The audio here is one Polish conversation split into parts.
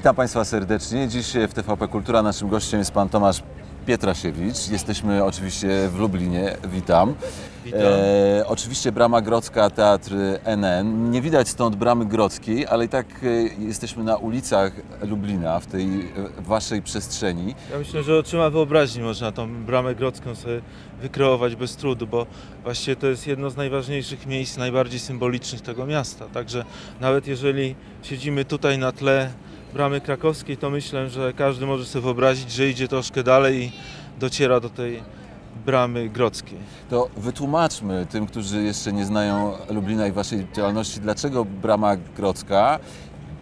Witam Państwa serdecznie. Dziś w TVP Kultura naszym gościem jest Pan Tomasz Pietrasiewicz. Jesteśmy oczywiście w Lublinie. Witam. Witam. E, oczywiście Brama Grodzka, Teatr NN. Nie widać stąd Bramy Grodzkiej, ale i tak e, jesteśmy na ulicach Lublina, w tej e, Waszej przestrzeni. Ja myślę, że oczyma wyobraźni można tą bramę grodzką sobie wykreować bez trudu, bo właściwie to jest jedno z najważniejszych miejsc, najbardziej symbolicznych tego miasta. Także nawet jeżeli siedzimy tutaj na tle bramy krakowskiej, to myślę, że każdy może sobie wyobrazić, że idzie troszkę dalej i dociera do tej bramy grodzkiej. To wytłumaczmy tym, którzy jeszcze nie znają Lublina i Waszej działalności, dlaczego Brama Grodzka,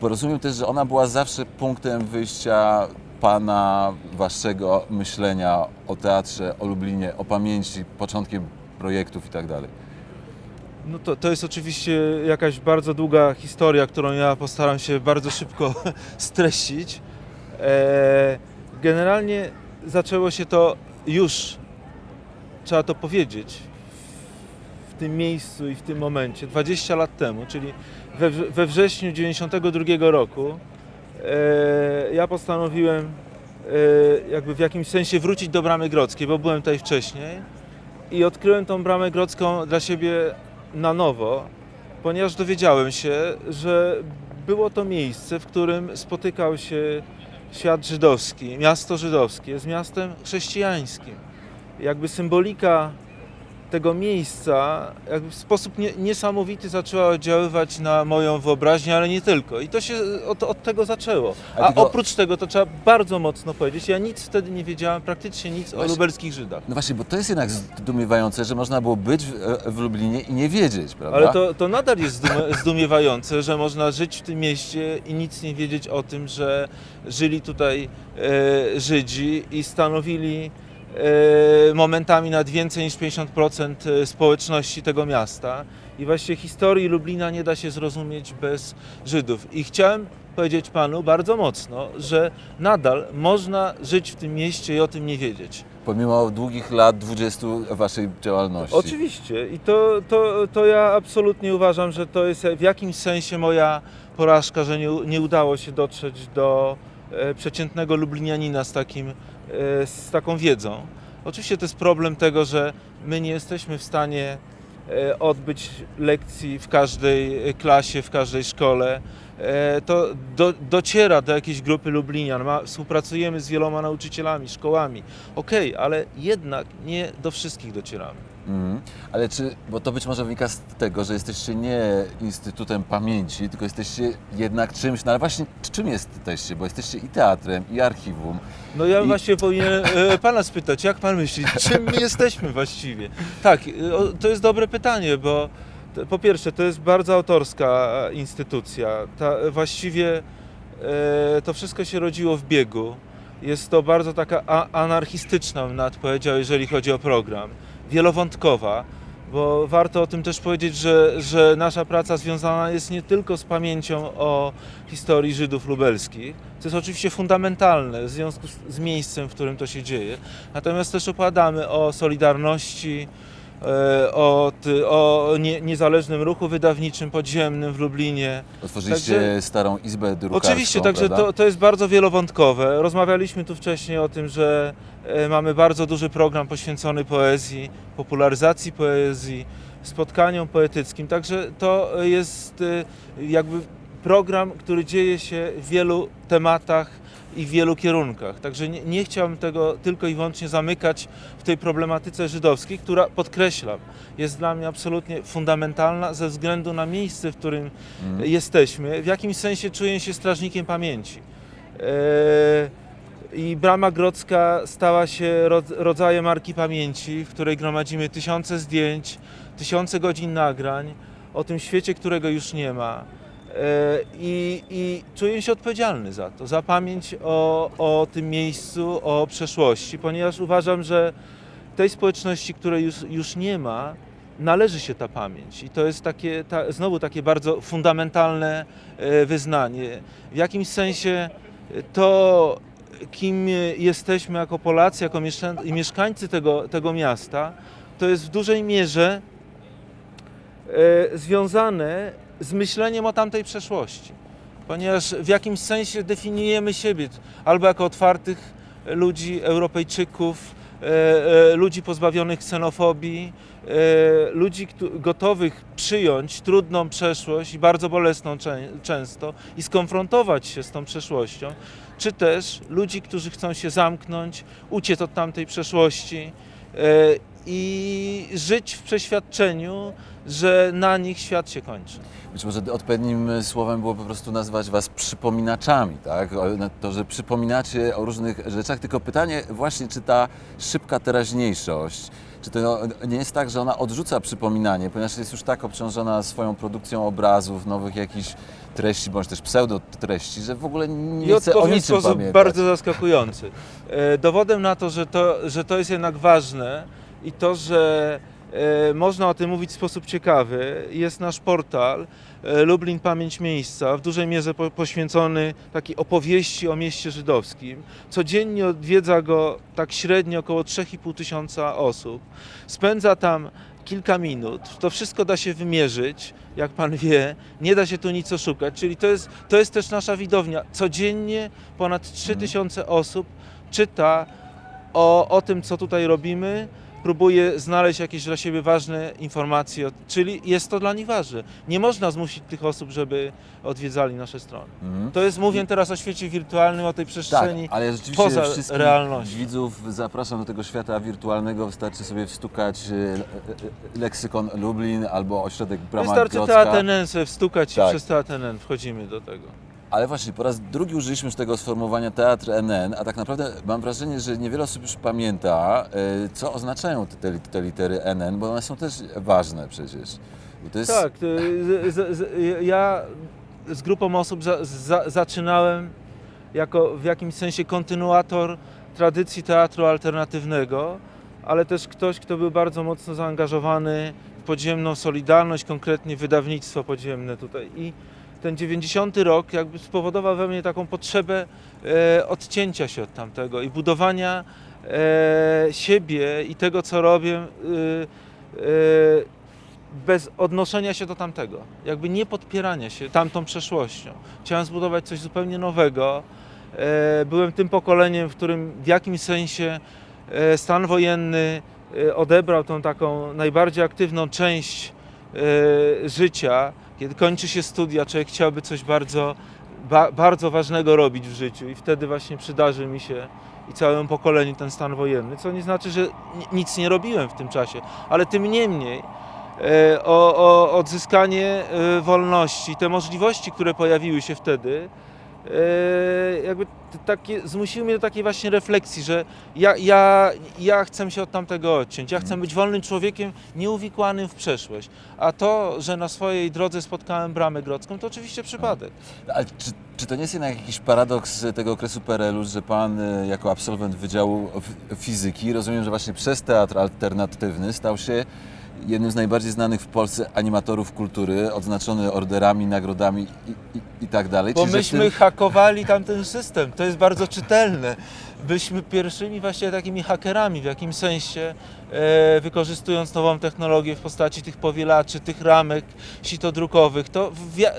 bo rozumiem też, że ona była zawsze punktem wyjścia Pana, Waszego myślenia o teatrze, o Lublinie, o pamięci, początkiem projektów i tak dalej. No to, to jest oczywiście jakaś bardzo długa historia, którą ja postaram się bardzo szybko streścić. E, generalnie zaczęło się to już, trzeba to powiedzieć, w tym miejscu i w tym momencie, 20 lat temu, czyli we, wrze- we wrześniu 92 roku, e, ja postanowiłem e, jakby w jakimś sensie wrócić do Bramy Grodzkiej, bo byłem tutaj wcześniej i odkryłem tą Bramę Grodzką dla siebie na nowo, ponieważ dowiedziałem się, że było to miejsce, w którym spotykał się świat żydowski, miasto żydowskie z miastem chrześcijańskim. Jakby symbolika tego miejsca jakby w sposób nie, niesamowity zaczęła oddziaływać na moją wyobraźnię, ale nie tylko. I to się od, od tego zaczęło. A A tylko- oprócz tego, to trzeba bardzo mocno powiedzieć, ja nic wtedy nie wiedziałem, praktycznie nic o Właśnie- lubelskich Żydach. No właśnie, bo to jest jednak zdumiewające, że można było być w, w Lublinie i nie wiedzieć, prawda? Ale to, to nadal jest zdumie- zdumiewające, że można żyć w tym mieście i nic nie wiedzieć o tym, że żyli tutaj e, Żydzi i stanowili momentami nad więcej niż 50% społeczności tego miasta. I właśnie historii Lublina nie da się zrozumieć bez Żydów. I chciałem powiedzieć panu bardzo mocno, że nadal można żyć w tym mieście i o tym nie wiedzieć. Pomimo długich lat 20 Waszej działalności. Oczywiście i to, to, to ja absolutnie uważam, że to jest w jakimś sensie moja porażka, że nie, nie udało się dotrzeć do e, przeciętnego lublinianina z, takim, e, z taką wiedzą. Oczywiście to jest problem tego, że my nie jesteśmy w stanie e, odbyć lekcji w każdej klasie, w każdej szkole. E, To do, dociera do jakiejś grupy Lublinian, Ma, współpracujemy z wieloma nauczycielami, szkołami. Okej, ale jednak nie do wszystkich docieramy. Mhm. Ale czy, bo to być może wynika z tego, że jesteście nie Instytutem Pamięci, tylko jesteście jednak czymś, no ale właśnie czym jesteście? Bo jesteście i teatrem, i archiwum. No ja I- właśnie powinienem e, pana spytać, jak pan myśli, czym my jesteśmy właściwie? Tak, e, o, to jest dobre pytanie, bo to, po pierwsze to jest bardzo autorska instytucja. Ta, właściwie e, to wszystko się rodziło w biegu. Jest to bardzo taka a, anarchistyczna, bym nawet powiedział, jeżeli chodzi o program. Wielowątkowa, bo warto o tym też powiedzieć, że, że nasza praca związana jest nie tylko z pamięcią o historii Żydów lubelskich, co jest oczywiście fundamentalne w związku z, z miejscem, w którym to się dzieje, natomiast też opowiadamy o Solidarności, e, o, ty, o nie, niezależnym ruchu wydawniczym podziemnym w Lublinie. Otworzyliście Także- starą izbę drukarską, Oczywiście, także to, to jest bardzo wielowątkowe. Rozmawialiśmy tu wcześniej o tym, że e, mamy bardzo duży program poświęcony poezji, popularyzacji poezji, spotkaniom poetyckim. Także to jest e, jakby program, który dzieje się w wielu tematach i w wielu kierunkach. Także nie, nie chciałbym tego tylko i wyłącznie zamykać w tej problematyce żydowskiej, która podkreślam, jest dla mnie absolutnie fundamentalna ze względu na miejsce, w którym Mhm. jesteśmy. W jakimś sensie czuję się strażnikiem pamięci. E, I Brama Grodzka stała się rod- rodzajem marki pamięci, w której gromadzimy tysiące zdjęć, tysiące godzin nagrań o tym świecie, którego już nie ma. E, I, I czuję się odpowiedzialny za to, za pamięć o, o tym miejscu, o przeszłości, ponieważ uważam, że tej społeczności, której już, już nie ma, należy się ta pamięć. I to jest takie, ta, znowu takie bardzo fundamentalne e, wyznanie. W jakimś sensie to, kim jesteśmy jako Polacy, jako mieszka- mieszkańcy tego, tego miasta, to jest w dużej mierze e, związane z myśleniem o tamtej przeszłości. ponieważ w jakimś sensie definiujemy siebie albo jako otwartych ludzi, Europejczyków, e, e, ludzi pozbawionych ksenofobii, e, ludzi gotowych przyjąć trudną przeszłość i bardzo bolesną czę- często i skonfrontować się z tą przeszłością, czy też ludzi, którzy chcą się zamknąć, uciec od tamtej przeszłości i żyć w przeświadczeniu, że na nich świat się kończy. Być może odpowiednim słowem było po prostu nazwać was przypominaczami, tak? To, że przypominacie o różnych rzeczach, tylko pytanie właśnie, czy ta szybka teraźniejszość, czy to nie jest tak, że ona odrzuca przypominanie, ponieważ jest już tak obciążona swoją produkcją obrazów, nowych jakichś treści, bądź też pseudotreści, że w ogóle nie I chce o odpowiem w niczym sposób pamiętać. bardzo zaskakujący. E, Dowodem na to że, to, że to jest jednak ważne i to, że można o tym mówić w sposób ciekawy, jest nasz portal e, Lublin Pamięć Miejsca, w dużej mierze po, poświęcony takiej opowieści o mieście żydowskim. Codziennie odwiedza go tak średnio około 3,5 tysiąca osób. Spędza tam kilka minut. To wszystko da się wymierzyć, jak pan wie. Nie da się tu nic oszukać. Czyli to jest, to jest też nasza widownia. Codziennie ponad 3000 osób czyta o, o tym, co tutaj robimy. Próbuje znaleźć jakieś dla siebie ważne informacje, czyli jest to dla nich ważne. Nie można zmusić tych osób, żeby odwiedzali nasze strony. Mhm. To jest, mówię teraz o świecie wirtualnym, o tej Tak, przestrzeni. ale rzeczywiście poza wszystkich realnością. widzów zapraszam do tego świata wirtualnego. Wystarczy sobie wstukać e, e, e, leksykon Lublin albo ośrodek Brama Wystarczy Grodzka. Sobie wstukać Tak. i przez TATNN wchodzimy do tego. Ale właśnie, po raz drugi użyliśmy już tego sformułowania teatr NN, a tak naprawdę mam wrażenie, że niewiele osób już pamięta, e, co oznaczają te, te, te litery NN, bo one są też ważne przecież. Jest... Tak, z, z, z, ja z grupą osób za, za, zaczynałem jako w jakimś sensie kontynuator tradycji teatru alternatywnego, ale też ktoś, kto był bardzo mocno zaangażowany w podziemną Solidarność, konkretnie wydawnictwo podziemne tutaj. I ten 90 rok jakby spowodował we mnie taką potrzebę e, odcięcia się od tamtego i budowania e, siebie i tego, co robię. E, e, bez odnoszenia się do tamtego, jakby nie podpierania się tamtą przeszłością. Chciałem zbudować coś zupełnie nowego. E, Byłem tym pokoleniem, w którym w jakimś sensie e, stan wojenny e, odebrał tą taką najbardziej aktywną część e, życia. Kiedy kończy się studia, człowiek chciałby coś bardzo, ba, bardzo ważnego robić w życiu i wtedy właśnie przydarzy mi się i całemu pokoleniu ten stan wojenny, co nie znaczy, że ni- nic nie robiłem w tym czasie, ale tym niemniej e, o, o odzyskanie e, wolności, te możliwości, które pojawiły się wtedy, jakby t- takie, zmusiły mnie do takiej właśnie refleksji, że ja, ja, ja chcę się od tamtego odciąć, ja chcę być wolnym człowiekiem nieuwikłanym w przeszłość, a to, że na swojej drodze spotkałem Bramę Grodzką, to oczywiście przypadek. Ale czy, czy to nie jest jednak jakiś paradoks tego okresu PRL-u, że Pan e, jako absolwent Wydziału Fizyki, rozumiem, że właśnie przez teatr alternatywny stał się jednym z najbardziej znanych w Polsce animatorów kultury, odznaczony orderami, nagrodami i, i, i tak dalej. Bo myśmy tym- hakowali tamten system, to jest bardzo czytelne. Byliśmy pierwszymi właśnie takimi hakerami w jakimś sensie, e, wykorzystując nową technologię w postaci tych powielaczy, tych ramek sitodrukowych. To, w, e,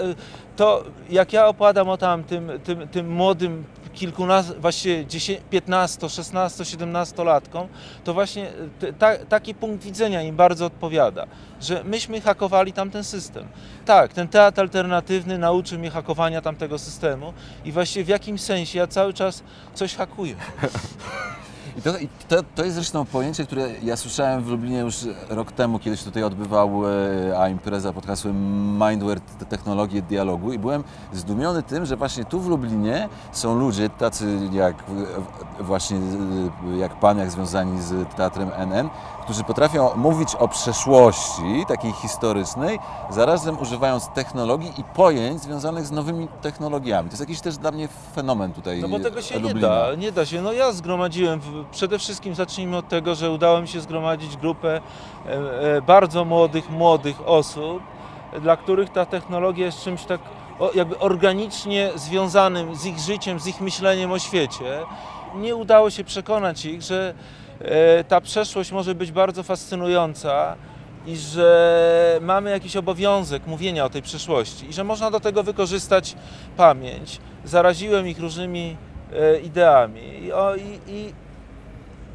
to jak ja opowiadam o tamtym, tym, tym młodym kilkunastu, właściwie 10, 15, 16, 17 latkom, to właśnie t- ta, taki punkt widzenia im bardzo odpowiada, że myśmy hakowali tamten system. Tak, ten teatr alternatywny nauczył mnie hakowania tamtego systemu i właściwie w jakimś sensie ja cały czas coś hakuję. I to, i to, to jest zresztą pojęcie, które ja słyszałem w Lublinie już rok temu, kiedy się tutaj odbywał e, a impreza pod hasłem Mindware te- Technologie Dialogu i byłem zdumiony tym, że właśnie tu w Lublinie są ludzie tacy jak właśnie e, jak Pan, jak związani z teatrem NN, którzy potrafią mówić o przeszłości takiej historycznej, zarazem używając technologii i pojęć związanych z nowymi technologiami. To jest jakiś też dla mnie fenomen tutaj No bo tego się nie Lublina. da, nie da się. No ja zgromadziłem, przede wszystkim zacznijmy od tego, że udało mi się zgromadzić grupę e, e, bardzo młodych, młodych osób, dla których ta technologia jest czymś tak jakby organicznie związanym z ich życiem, z ich myśleniem o świecie. Nie udało się przekonać ich, że e, ta przeszłość może być bardzo fascynująca i że mamy jakiś obowiązek mówienia o tej przeszłości i że można do tego wykorzystać pamięć. Zaraziłem ich różnymi ideami i, i,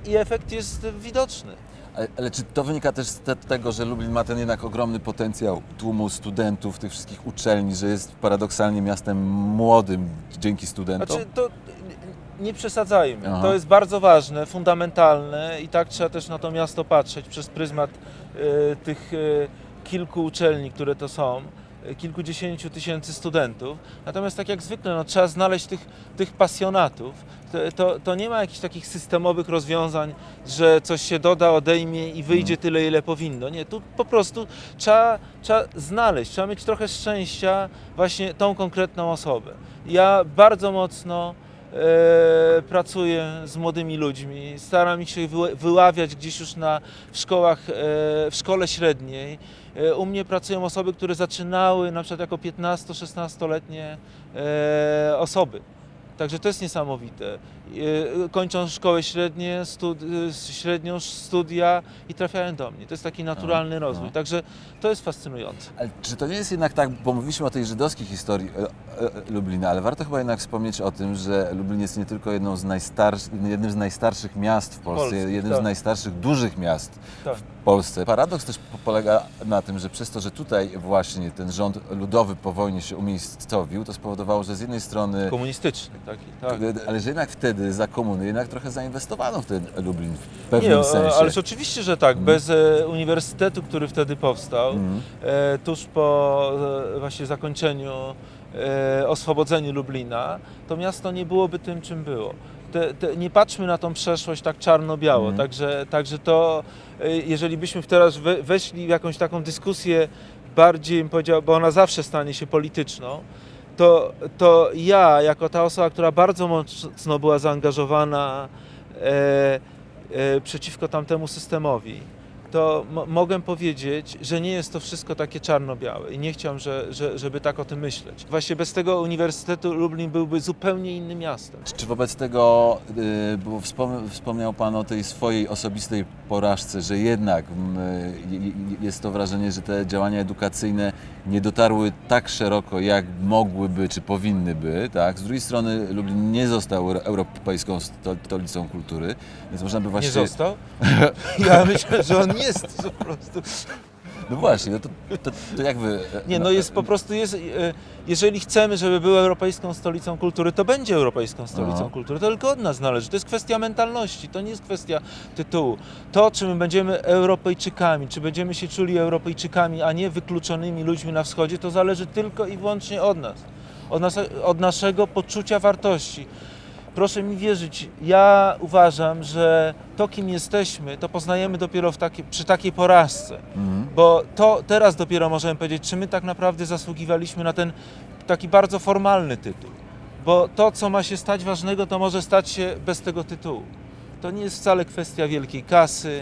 i efekt jest widoczny. Ale, ale czy to wynika też z te, tego, że Lublin ma ten jednak ogromny potencjał tłumu studentów, tych wszystkich uczelni, że jest paradoksalnie miastem młodym dzięki studentom? Znaczy, to nie przesadzajmy. Aha. To jest bardzo ważne, fundamentalne i tak trzeba też na to miasto patrzeć przez pryzmat e, tych e, kilku uczelni, które to są, kilkudziesięciu tysięcy studentów. Natomiast tak jak zwykle, no, trzeba znaleźć tych, tych pasjonatów. To, to, to nie ma jakichś takich systemowych rozwiązań, że coś się doda, odejmie i wyjdzie tyle, ile powinno. Nie, tu po prostu trzeba, trzeba znaleźć, trzeba mieć trochę szczęścia właśnie tą konkretną osobę. Ja bardzo mocno pracuję z młodymi ludźmi, staram się wy, wyławiać gdzieś już na, w szkołach, e, w szkole średniej. E, u mnie pracują osoby, które zaczynały na przykład jako 15-16-letnie e, osoby. Także to jest niesamowite. E, Kończą szkołę średnie, studi- e, średnią studia i trafiają do mnie. To jest taki naturalny Aha, rozwój. aha. Także to jest fascynujące. Ale czy to nie jest jednak tak, bo mówiliśmy o tej żydowskiej historii e, e, Lublina, ale warto chyba jednak wspomnieć o tym, że Lublin jest nie tylko jedną z najstarszych, jednym z najstarszych miast w Polsce, Polsce, jednym tak. z najstarszych dużych miast Tak. w Polsce. Paradoks też po- polega na tym, że przez to, że tutaj właśnie ten rząd ludowy po wojnie się umiejscowił, to spowodowało, że z jednej strony Komunistyczny taki, tak. ale że jednak wtedy za komuny jednak trochę zainwestowano w ten Lublin w pewnym Nie, o- sensie. ależ oczywiście, że tak. Mhm. Bez e, uniwersytetu, który wtedy powstał, Mhm. e, tuż po e, właśnie zakończeniu, e, oswobodzeniu Lublina, to miasto nie byłoby tym, czym było. Te, te, nie patrzmy na tą przeszłość tak czarno-biało, Mhm. także, także to, jeżeli byśmy teraz we, weszli w jakąś taką dyskusję bardziej, bym powiedział, bo ona zawsze stanie się polityczną, to, to ja, jako ta osoba, która bardzo mocno była zaangażowana e, e, przeciwko tamtemu systemowi, to mo- mogę powiedzieć, że nie jest to wszystko takie czarno-białe i nie chciałem, że, że, żeby tak o tym myśleć. Właśnie bez tego Uniwersytetu Lublin byłby zupełnie innym miastem. Czy, wobec tego, y, bo wspom- wspomniał Pan o tej swojej osobistej porażce, że jednak mm, y, y, jest to wrażenie, że te działania edukacyjne nie dotarły tak szeroko, jak mogłyby, czy powinny by, tak? Z drugiej strony Lublin nie został euro- europejską sto- stolicą kultury, więc można by właśnie... Nie został? Ja myślę, że on jest po prostu. No właśnie, no to, to, to jak Wy... Nie, no jest po prostu jest, e, jeżeli chcemy, żeby był europejską stolicą kultury, to będzie europejską stolicą Aha. kultury. To tylko od nas zależy. To jest kwestia mentalności, to nie jest kwestia tytułu. To, czy my będziemy Europejczykami, czy będziemy się czuli Europejczykami, a nie wykluczonymi ludźmi na wschodzie, to zależy tylko i wyłącznie od nas. Od, nas, od naszego poczucia wartości. Proszę mi wierzyć, ja uważam, że to, kim jesteśmy, to poznajemy dopiero przy takiej porażce. Mhm. Bo to teraz dopiero możemy powiedzieć, czy my tak naprawdę zasługiwaliśmy na ten taki bardzo formalny tytuł. Bo to, co ma się stać ważnego, to może stać się bez tego tytułu. To nie jest wcale kwestia wielkiej kasy,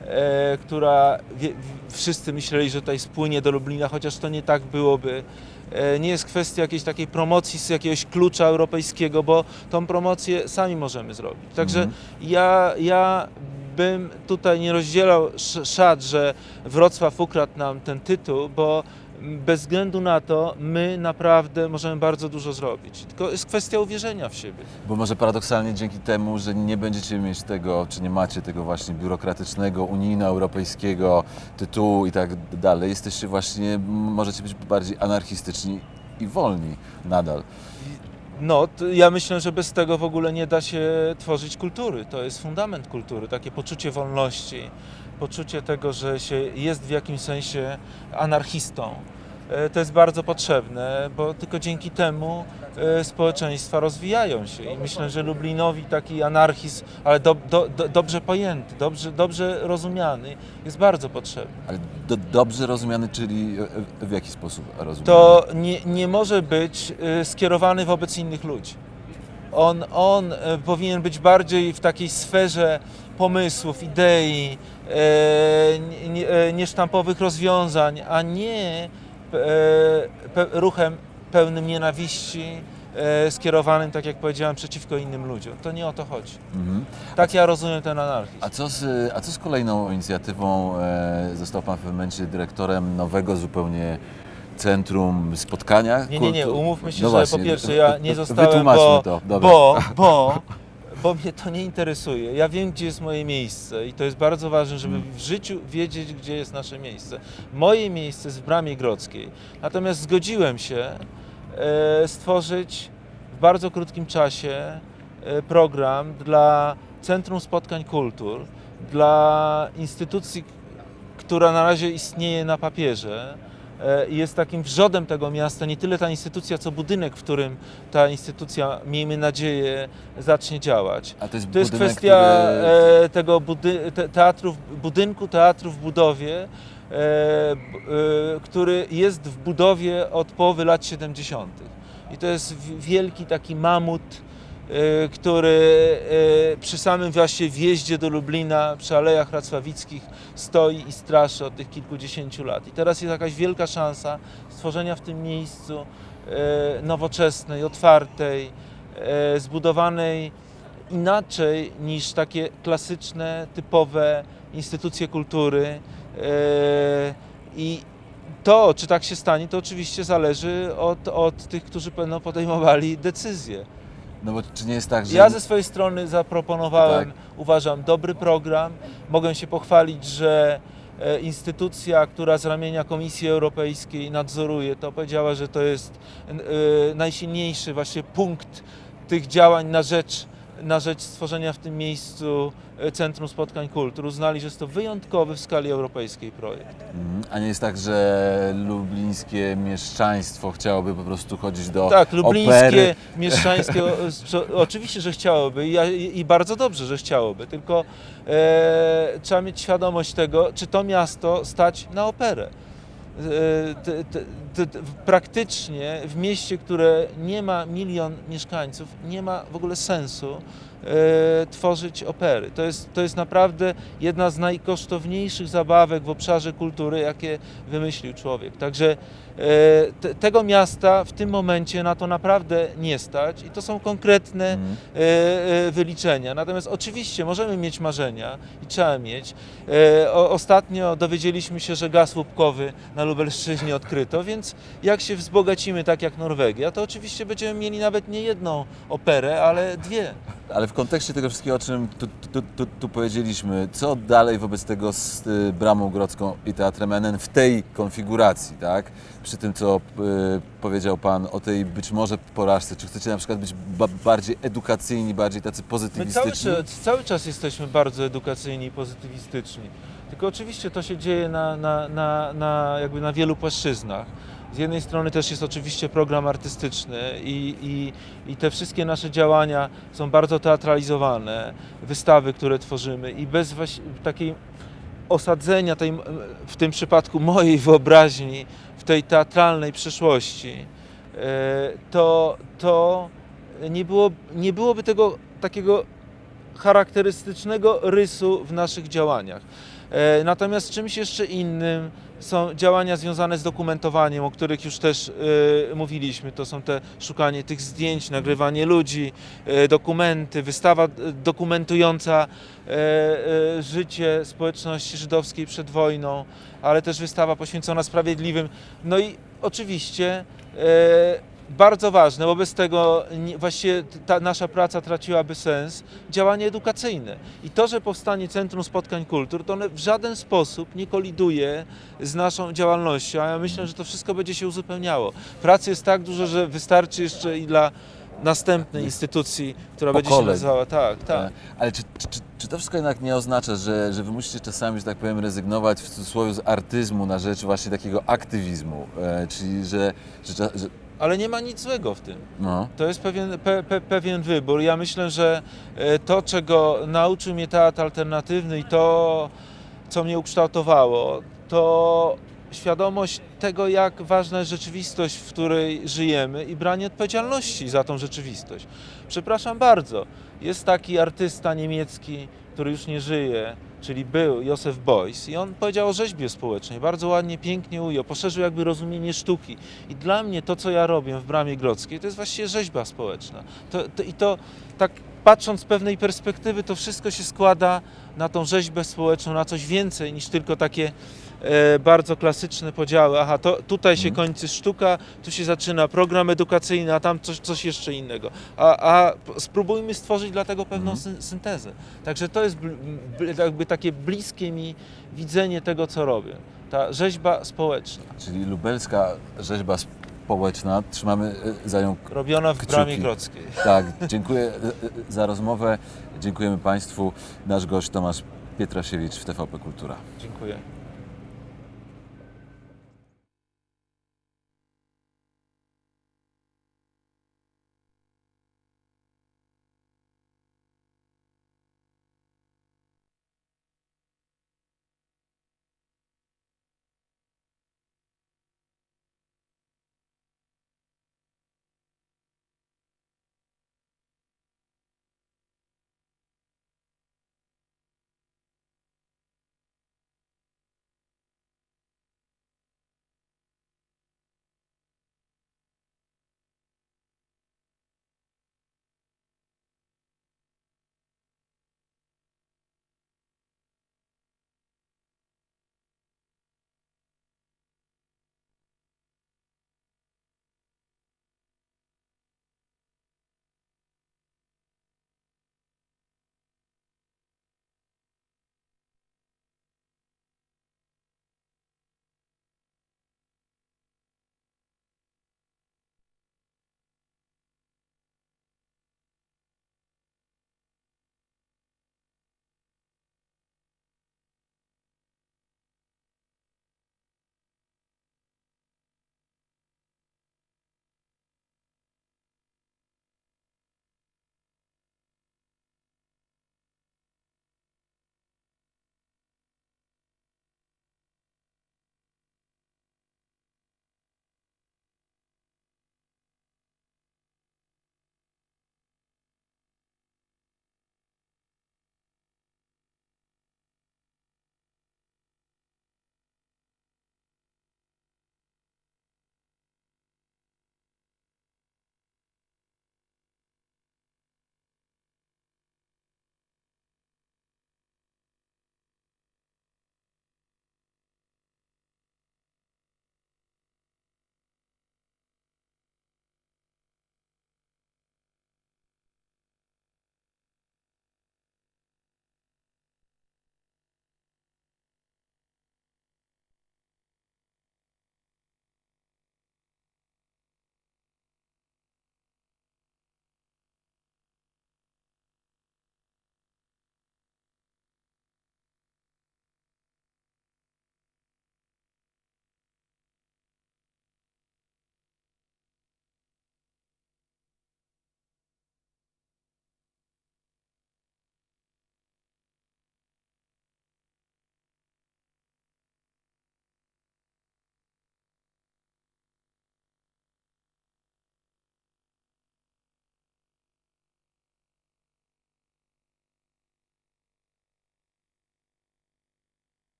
e, która wie, wszyscy myśleli, że tutaj spłynie do Lublina, chociaż to nie tak byłoby. E, nie jest kwestia jakiejś takiej promocji z jakiegoś klucza europejskiego, bo tą promocję sami możemy zrobić. Także Mhm. ja, ja bym tutaj nie rozdzielał sz- szat, że Wrocław ukradł nam ten tytuł, bo bez względu na to my naprawdę możemy bardzo dużo zrobić. Tylko jest kwestia uwierzenia w siebie. Bo może paradoksalnie dzięki temu, że nie będziecie mieć tego, czy nie macie tego właśnie biurokratycznego, unijno-europejskiego tytułu i tak dalej, jesteście właśnie, możecie być bardziej anarchistyczni i wolni nadal. No, ja myślę, że bez tego w ogóle nie da się tworzyć kultury. To jest fundament kultury, takie poczucie wolności, poczucie tego, że się jest w jakimś sensie anarchistą. E, To jest bardzo potrzebne, bo tylko dzięki temu e, społeczeństwa rozwijają się. I myślę, że Lublinowi taki anarchizm, ale do, do, do, dobrze pojęty, dobrze, dobrze rozumiany, jest bardzo potrzebny. Ale do, dobrze rozumiany, czyli e, w jaki sposób rozumiany? to nie, nie może być y, skierowany wobec innych ludzi. On, on powinien być bardziej w takiej sferze pomysłów, idei, e, e, niesztampowych rozwiązań, a nie e, ruchem pełnym nienawiści, e, skierowanym, tak jak powiedziałem, przeciwko innym ludziom. To nie o to chodzi. Mhm. Tak ja rozumiem ten anarchizm. A co, z, a co z kolejną inicjatywą? E, został Pan w pewnym momencie dyrektorem nowego zupełnie centrum spotkania Nie, nie, nie, umówmy się, No że właśnie, po pierwsze ja nie zostałem, bo, to. Dobra. bo, bo, bo mnie to nie interesuje. Ja wiem, gdzie jest moje miejsce i to jest bardzo ważne, żeby Mm. w życiu wiedzieć, gdzie jest nasze miejsce. Moje miejsce jest w Bramie Grodzkiej, natomiast zgodziłem się e, stworzyć w bardzo krótkim czasie e, program dla Centrum Spotkań Kultur, dla instytucji, która na razie istnieje na papierze jest takim wrzodem tego miasta, nie tyle ta instytucja, co budynek, w którym ta instytucja, miejmy nadzieję, zacznie działać. A to jest, To jest budynek, kwestia który- e, tego budy, te, teatru, budynku teatru w budowie, e, e, który jest w budowie od połowy lat 70. I to jest wi- wielki taki mamut, e, który e, przy samym właśnie wjeździe do Lublina, przy Alejach Racławickich stoi i straszy od tych kilkudziesięciu lat. I teraz jest jakaś wielka szansa stworzenia w tym miejscu e, nowoczesnej, otwartej, zbudowanej inaczej niż takie klasyczne, typowe instytucje kultury. I to, czy tak się stanie, to oczywiście zależy od, od tych, którzy będą podejmowali decyzje. No bo czy nie jest tak, że... Ja ze swojej strony zaproponowałem, Tak. uważam, dobry program. Mogę się pochwalić, że e, instytucja, która z ramienia Komisji Europejskiej nadzoruje to, powiedziała, że to jest e, najsilniejszy właśnie punkt tych działań na rzecz, na rzecz stworzenia w tym miejscu e, Centrum Spotkań Kultur. Uznali, że jest to wyjątkowy w skali europejskiej projekt. Mhm. A nie jest tak, że lublińskie mieszczaństwo chciałoby po prostu chodzić do Tak, lublińskie, opery? mieszczańskie, o, co- oczywiście, że chciałoby i i bardzo dobrze, że chciałoby, tylko e, trzeba mieć świadomość tego, czy to miasto stać na operę. Praktycznie w mieście, które nie ma milion mieszkańców, nie ma w ogóle sensu e, tworzyć opery. To jest, to jest naprawdę jedna z najkosztowniejszych zabawek w obszarze kultury, jakie wymyślił człowiek. Także tego miasta w tym momencie na to naprawdę nie stać i to są konkretne Mhm. e, e, wyliczenia. Natomiast oczywiście możemy mieć marzenia i trzeba mieć. E, ostatnio dowiedzieliśmy się, że gaz łupkowy na Lubelszczyźnie odkryto, więc jak się wzbogacimy tak jak Norwegia, to oczywiście będziemy mieli nawet nie jedną operę, ale dwie. Ale w kontekście tego wszystkiego, o czym tu, tu, tu, tu powiedzieliśmy, co dalej wobec tego z y, Bramą Grodzką i Teatrem NN w tej konfiguracji, tak? Przy tym, co y, powiedział Pan o tej być może porażce, czy chcecie na przykład być ba- bardziej edukacyjni, bardziej tacy My cały, pozytywistyczni? czas- cały czas jesteśmy bardzo edukacjni i pozytywistyczni. Tylko oczywiście to się dzieje na, na, na, na, jakby na wielu płaszczyznach. Z jednej strony też jest oczywiście program artystyczny i, i, i te wszystkie nasze działania są bardzo teatralizowane, wystawy, które tworzymy i bez takiej osadzenia tej, w tym przypadku mojej wyobraźni tej teatralnej przyszłości, e, to, to nie, było, nie byłoby tego takiego charakterystycznego rysu w naszych działaniach. E, Natomiast czymś jeszcze innym są działania związane z dokumentowaniem, o których już też e, mówiliśmy. To są te szukanie tych zdjęć, nagrywanie ludzi, e, dokumenty, wystawa e, dokumentująca e, e, życie społeczności żydowskiej przed wojną, ale też wystawa poświęcona sprawiedliwym. No i oczywiście e, bardzo ważne, bo bez tego właściwie ta nasza praca traciłaby sens, działanie edukacyjne. I to, że powstanie Centrum Spotkań Kultur, to one w żaden sposób nie koliduje z naszą działalnością, a ja myślę, że to wszystko będzie się uzupełniało. Pracy jest tak dużo, że wystarczy jeszcze i dla następnej instytucji, która będzie się nazywała, tak, tak. Tak. Ale czy, czy, czy- to wszystko jednak nie oznacza, że, że wy musicie czasami, że tak powiem, rezygnować w cudzysłowie z artyzmu na rzecz właśnie takiego aktywizmu? E, czyli, że, że, że Ale nie ma nic złego w tym. no, To jest pewien, pe, pe, pewien wybór. Ja myślę, że e, to, czego nauczył mnie teatr alternatywny i to, co mnie ukształtowało, to świadomość tego, jak ważna jest rzeczywistość, w której żyjemy i branie odpowiedzialności za tą rzeczywistość. Przepraszam bardzo. Jest taki artysta niemiecki, który już nie żyje, czyli był Józef Beuys i on powiedział o rzeźbie społecznej, bardzo ładnie, pięknie ujął, poszerzył jakby rozumienie sztuki. I dla mnie to, co ja robię w Bramie Grodzkiej, to jest właściwie rzeźba społeczna. To, to, I to tak patrząc z pewnej perspektywy, to wszystko się składa na tą rzeźbę społeczną, na coś więcej niż tylko takie bardzo klasyczne podziały. Aha, to tutaj się Mhm. kończy sztuka, tu się zaczyna program edukacyjny, a tam coś, coś jeszcze innego. A, a spróbujmy stworzyć dlatego pewną Mhm. syn- syntezę. Także to jest jakby takie bliskie mi widzenie tego, co robię. Ta rzeźba społeczna, Czyli lubelska rzeźba społeczna. Trzymamy e, za nią robiona w Kciuki. Bramie Grodzkiej. Tak, dziękuję e, e, za rozmowę. Dziękujemy Państwu. Nasz gość Tomasz Pietrasiewicz w TVP Kultura. Dziękuję.